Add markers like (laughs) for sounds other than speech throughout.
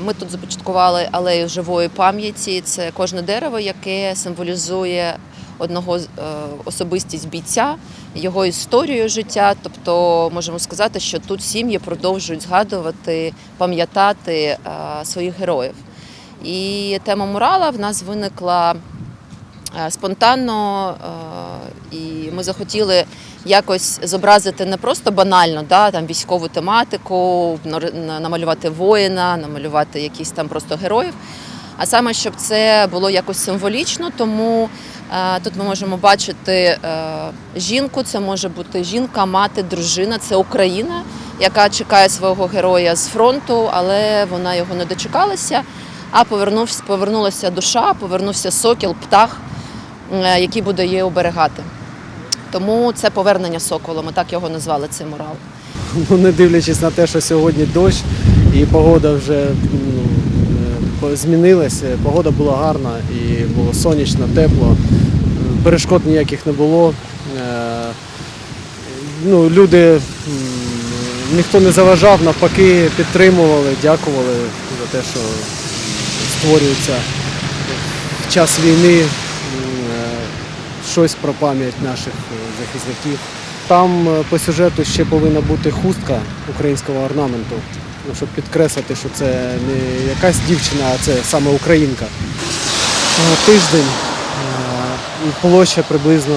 Ми тут започаткували алею живої пам'яті. Це кожне дерево, яке символізує одного е, особистість бійця, його історію життя. Тобто можемо сказати, що тут сім'ї продовжують згадувати, пам'ятати е, своїх героїв. І тема мурала в нас виникла е, спонтанно, і ми захотіли якось зобразити не просто банально, да, там військову тематику, намалювати воїна, намалювати якісь там просто героїв. А саме, щоб це було якось символічно, тому е, тут ми можемо бачити е, жінку, це може бути жінка, мати, дружина, це Україна, яка чекає свого героя з фронту, але вона його не дочекалася. А повернувся, повернулася душа, повернувся сокіл, птах, який буде її оберегати. Тому це повернення сокола. Ми так його назвали цей мурал. (laughs) Ну, не дивлячись на те, що сьогодні дощ і погода вже ну, е, змінилася, погода була гарна і було сонячно, тепло, е, перешкод ніяких не було. Е, Ну, люди, ніхто не заважав, навпаки, підтримували, дякували за те, що створюється в час війни е, щось про пам'ять наших е, захисників. Там е, по сюжету ще повинна бути хустка українського орнаменту, ну, щоб підкреслити, що це не якась дівчина, а це саме українка. Е, Тиждень площа приблизно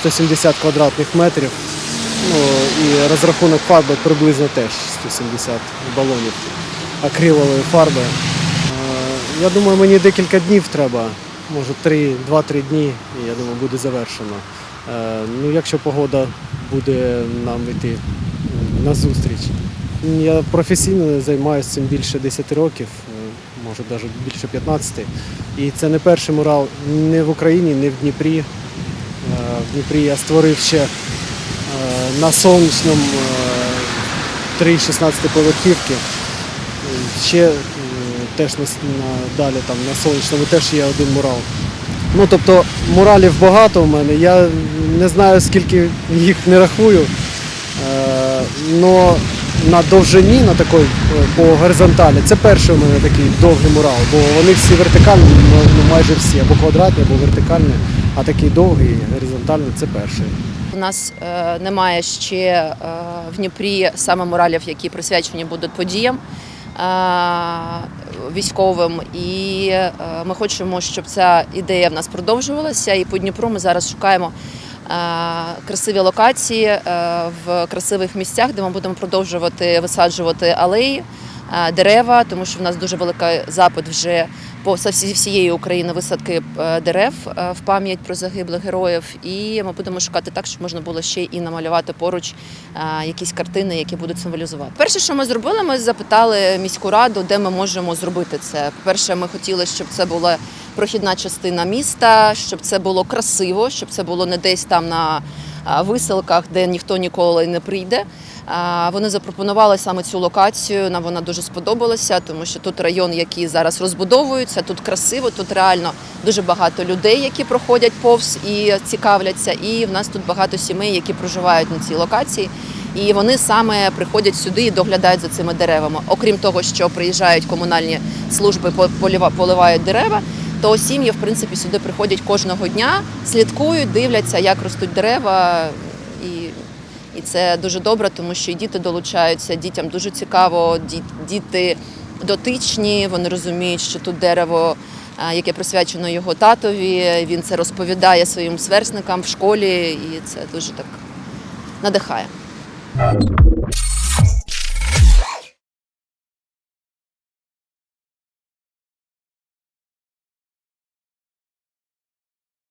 170 квадратних метрів. Ну, і розрахунок фарби приблизно теж 170 балонів акрилової фарби. Я думаю, мені декілька днів треба, може 2-3 дні, і я думаю, буде завершено. Е, Ну, якщо погода буде нам йти на зустріч. Я професійно займаюся цим більше 10 років, е, може навіть більше 15. І це не перший мурал не в Україні, не в Дніпрі. Е, В Дніпрі я створив ще на сонячному е, три 16-поверхівки. Ще теж на, далі там, на сонячному теж є один мурал. Ну, тобто муралів багато у мене. Я не знаю, скільки їх не рахую. Е, на довжині, на такій е, по горизонталі, це перший у мене такий довгий мурал, бо вони всі вертикальні, ну, ну, майже всі, або квадратні, або вертикальні, а такий довгий, горизонтальний це перший. У нас е, немає ще е, в Дніпрі саме муралів, які присвячені будуть подіям військовим. І е, ми хочемо, щоб ця ідея в нас продовжувалася. І по Дніпру ми зараз шукаємо. е, Красиві локації е, в красивих місцях, де ми будемо продовжувати висаджувати алеї, е, дерева, тому що в нас дуже великий запит вже по всі- всієї України висадки е, дерев е, в пам'ять про загиблих героїв. І ми будемо шукати так, щоб можна було ще і намалювати поруч е, якісь картини, які будуть символізувати. Перше, що ми зробили, ми запитали міську раду, де ми можемо зробити це. По-перше, ми хотіли, щоб це була прохідна частина міста, щоб це було красиво, щоб це було не десь там на виселках, де ніхто ніколи не прийде. Вони запропонували саме цю локацію. Нам вона дуже сподобалася, тому що тут район, який зараз розбудовується, тут красиво, тут реально дуже багато людей, які проходять повз і цікавляться. І в нас тут багато сімей, які проживають на цій локації. І вони саме приходять сюди і доглядають за цими деревами. Окрім того, що приїжджають комунальні служби, поливають дерева. То сім'ї, в принципі, сюди приходять кожного дня, слідкують, дивляться, як ростуть дерева, і і це дуже добре, тому що і діти долучаються, дітям дуже цікаво, діти дотичні, вони розуміють, що тут дерево, яке присвячено його татові. Він це розповідає своїм сверстникам в школі, і це дуже так надихає.